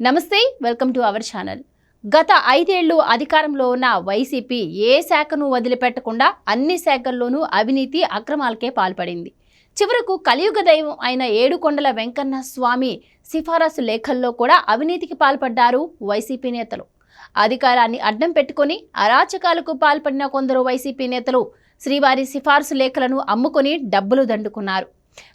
నమస్తే welcome to our channel. గత ఐదేళ్ళు అధికారంలో ఉన్న వైసీపీ ఏ శాఖను వదిలిపెట్టకుండా అన్ని శాఖల్లోనూ అవినీతి అక్రమాలకే పాల్పడింది. చివరకు కలియుగ దైవం అయిన ఏడుకొండల వెంకన్న స్వామి సిఫారసు లేఖల్లో కూడా అవినీతికి పాల్పడ్డారు వైసీపీ నేతలు. అధికారాన్ని అడ్డం పెట్టుకొని అరాచకాలకు పాల్పడిన కొందరు వైసీపీ నేతలు శ్రీవారి సిఫార్సు లేఖలను అమ్ముకొని డబ్బులు దండుకున్నారు.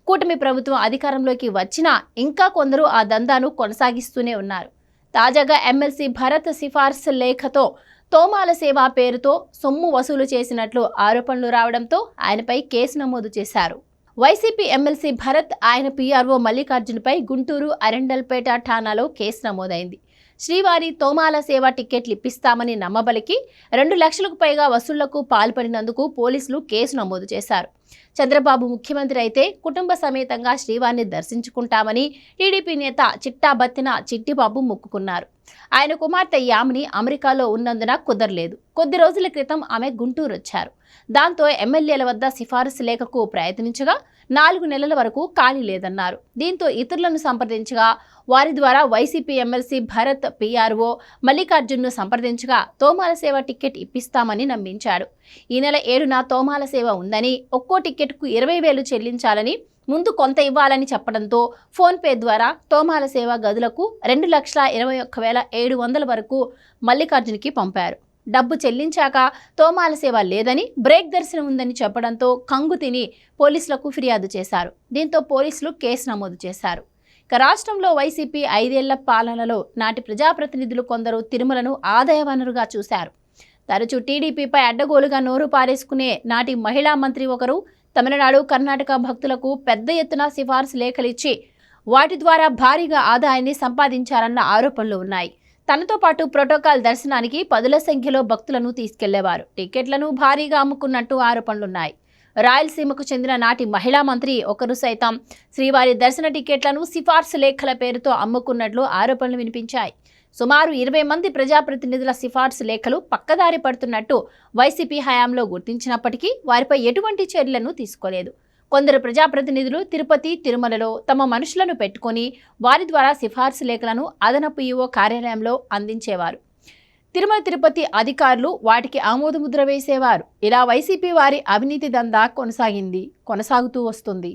కూటమి ప్రభుత్వం అధికారంలోకి వచ్చినా ఇంకా కొందరు ఆ దందాను కొనసాగిస్తూనే ఉన్నారు. తాజాగా ఎమ్మెల్సీ భరత్ సిఫార్సు లేఖతో తోమాల సేవ పేరుతో సొమ్ము వసూలు చేసినట్లు ఆరోపణలు రావడంతో ఆయనపై కేసు నమోదు చేశారు. వైసీపీ ఎమ్మెల్సీ భరత్ ఆయన పీఆర్ఓ మల్లికార్జునపై గుంటూరు అరెండల్పేట ఠాణాలో కేసు నమోదైంది. శ్రీవారి తోమాల సేవ టికెట్లు ఇప్పిస్తామని నమ్మబలికి రెండు లక్షలకు పైగా వసూళ్ళకు పాల్పడినందుకు పోలీసులు కేసు నమోదు చేశారు. చంద్రబాబు ముఖ్యమంత్రి అయితే కుటుంబ సమేతంగా శ్రీవారిని దర్శించుకుంటామని టీడీపీ నేత చిట్టాబత్తిన చిట్టిబాబు మొక్కుకున్నారు. ఆయన కుమార్తె యామిని అమెరికాలో ఉన్నందున కుదరలేదు. కొద్ది రోజుల క్రితం ఆమె గుంటూరు వచ్చారు దాంతో ఎమ్మెల్యేల వద్ద సిఫారసు లేఖకు ప్రయత్నించగా నాలుగు నెలల వరకు ఖాళీ లేదన్నారు. దీంతో ఇతరులను సంప్రదించగా వారి ద్వారా వైసీపీ ఎమ్మెల్సీ భరత్ పీఆర్ఓ మల్లికార్జున్ను సంప్రదించగా తోమాల సేవ టికెట్ ఇప్పిస్తామని నమ్మించాడు. ఈ నెల ఏడున తోమాల సేవ ఉందని ఒక్కో టికెట్కు ఇరవై వేలు చెల్లించాలని ముందు కొంత ఇవ్వాలని చెప్పడంతో ఫోన్పే ద్వారా తోమాల సేవ గదులకు రెండు లక్షల ఇరవై ఒక్క వేల ఏడు వందల వరకు మల్లికార్జున్కి పంపారు. డబ్బు చెల్లించాక తోమాల సేవ లేదని బ్రేక్ దర్శనం ఉందని చెప్పడంతో కంగు తిని పోలీసులకు ఫిర్యాదు చేశారు. దీంతో పోలీసులు కేసు నమోదు చేశారు. ఇక రాష్ట్రంలో వైసీపీ ఐదేళ్ళ పాలనలో నాటి ప్రజాప్రతినిధులు కొందరు తిరుమలను ఆదాయ వనరుగా చూశారు. తరచూ టీడీపీపై అడ్డగోలుగా నోరు పారేసుకునే నాటి మహిళా మంత్రి ఒకరు తమిళనాడు కర్ణాటక భక్తులకు పెద్ద ఎత్తున సిఫార్సు లేఖలిచ్చి వాటి ద్వారా భారీగా ఆదాయాన్ని సంపాదించారన్న ఆరోపణలు ఉన్నాయి. తనతో పాటు ప్రోటోకాల్ దర్శనానికి పదుల సంఖ్యలో భక్తులను తీసుకెళ్ళేవారు. టికెట్లను భారీగా అమ్ముకున్నట్టు ఆరోపణలున్నాయి. రాయలసీమకు చెందిన నాటి మహిళా మంత్రి ఒకరు సైతం శ్రీవారి దర్శన టికెట్లను సిఫార్సు లేఖల పేరుతో అమ్ముకున్నట్లు ఆరోపణలు వినిపించాయి. సుమారు ఇరవై మంది ప్రజాప్రతినిధుల సిఫార్సు లేఖలు పక్కదారి పడుతున్నట్టు వైసీపీ హయాంలో గుర్తించినప్పటికీ వారిపై ఎటువంటి చర్యలను తీసుకోలేదు. కొందరు ప్రజాప్రతినిధులు తిరుపతి తిరుమలలో తమ మనుషులను పెట్టుకొని వారి ద్వారా సిఫార్సు లేఖలను అదనపు ఈఓ కార్యాలయంలో అందించేవారు. తిరుమల తిరుపతి అధికారులు వాటికి ఆమోదముద్ర వేసేవారు. ఇలా వైసీపీ వారి అవినీతి దందా కొనసాగింది కొనసాగుతూ వస్తుంది.